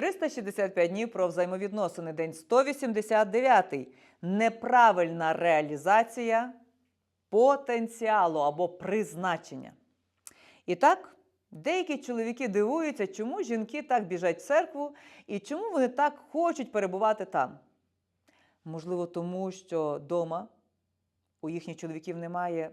365 днів про взаємовідносини, день 189. Неправильна реалізація потенціалу або призначення. І так, деякі чоловіки дивуються, чому жінки так біжать в церкву і чому вони так хочуть перебувати там. Можливо, тому що вдома у їхніх чоловіків немає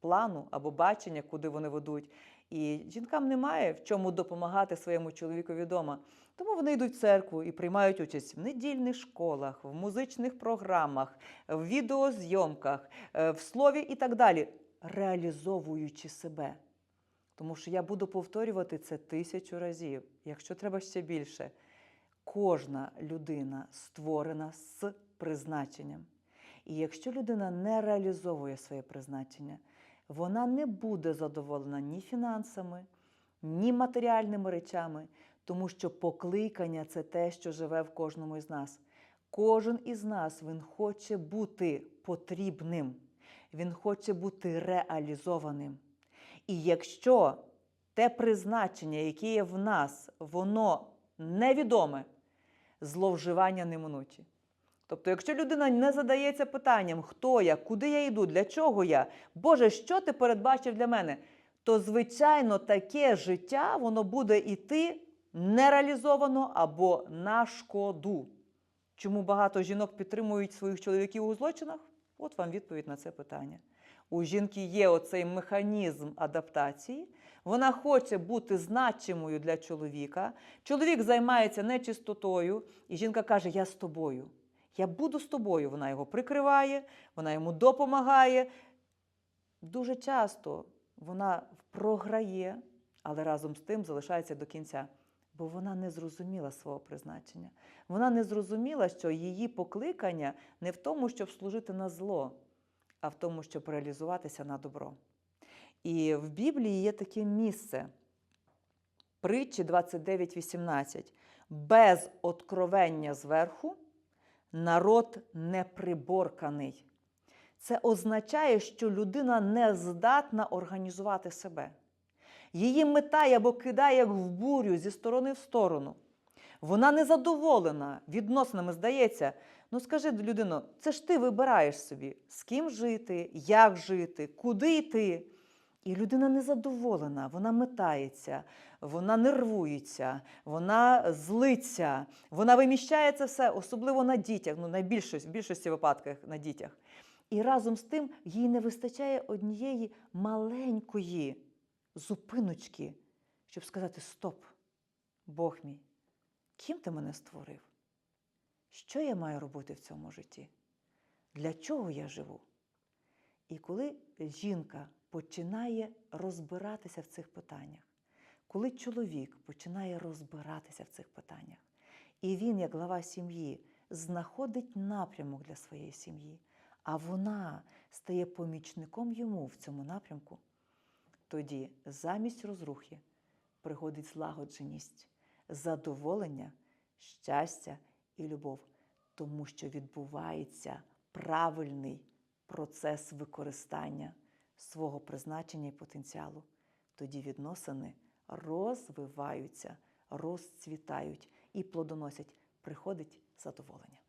плану або бачення, куди вони ведуть. І жінкам немає в чому допомагати своєму чоловікові вдома. Тому вони йдуть в церкву і приймають участь в недільних школах, в музичних програмах, в відеозйомках, е, в слові і так далі, реалізовуючи себе. Тому що я буду повторювати це тисячу разів, якщо треба ще більше. Кожна людина створена з призначенням. І якщо людина не реалізовує своє призначення, вона не буде задоволена ні фінансами, ні матеріальними речами, тому що покликання це те, що живе в кожному із нас. Кожен із нас він хоче бути потрібним, він хоче бути реалізованим. І якщо те призначення, яке є в нас, воно невідоме, зловживання неминучі. Тобто, якщо людина не задається питанням, хто я, куди я йду, для чого я, Боже, що ти передбачив для мене, то, звичайно, таке життя воно буде йти нереалізовано або на шкоду. Чому багато жінок підтримують своїх чоловіків у злочинах? От вам відповідь на це питання. У жінки є оцей механізм адаптації. Вона хоче бути значимою для чоловіка. Чоловік займається нечистотою, і жінка каже: Я з тобою. Я буду з тобою. Вона його прикриває, вона йому допомагає. Дуже часто вона програє, але разом з тим залишається до кінця. Бо вона не зрозуміла свого призначення. Вона не зрозуміла, що її покликання не в тому, щоб служити на зло, а в тому, щоб реалізуватися на добро. І в Біблії є таке місце, притчі 29.18. Без откровення зверху народ неприборканий. Це означає, що людина не здатна організувати себе. Її мета або кидає як в бурю зі сторони в сторону. Вона не задоволена відносинами, здається. Ну скажи, людино, це ж ти вибираєш собі, з ким жити, як жити, куди йти. І людина незадоволена, вона метається, вона нервується, вона злиться, вона виміщає це все, особливо на дітях, ну найбільшості, в більшості випадках на дітях. І разом з тим їй не вистачає однієї маленької зупиночки, щоб сказати: Стоп, Бог мій, ким ти мене створив? Що я маю робити в цьому житті? Для чого я живу? І коли жінка починає розбиратися в цих питаннях, коли чоловік починає розбиратися в цих питаннях, і він, як глава сім'ї, знаходить напрямок для своєї сім'ї, а вона стає помічником йому в цьому напрямку, тоді замість розрухи приходить злагодженість, задоволення, щастя і любов, тому що відбувається правильний процес використання свого призначення і потенціалу. Тоді відносини розвиваються, розцвітають і плодоносять, приходить задоволення.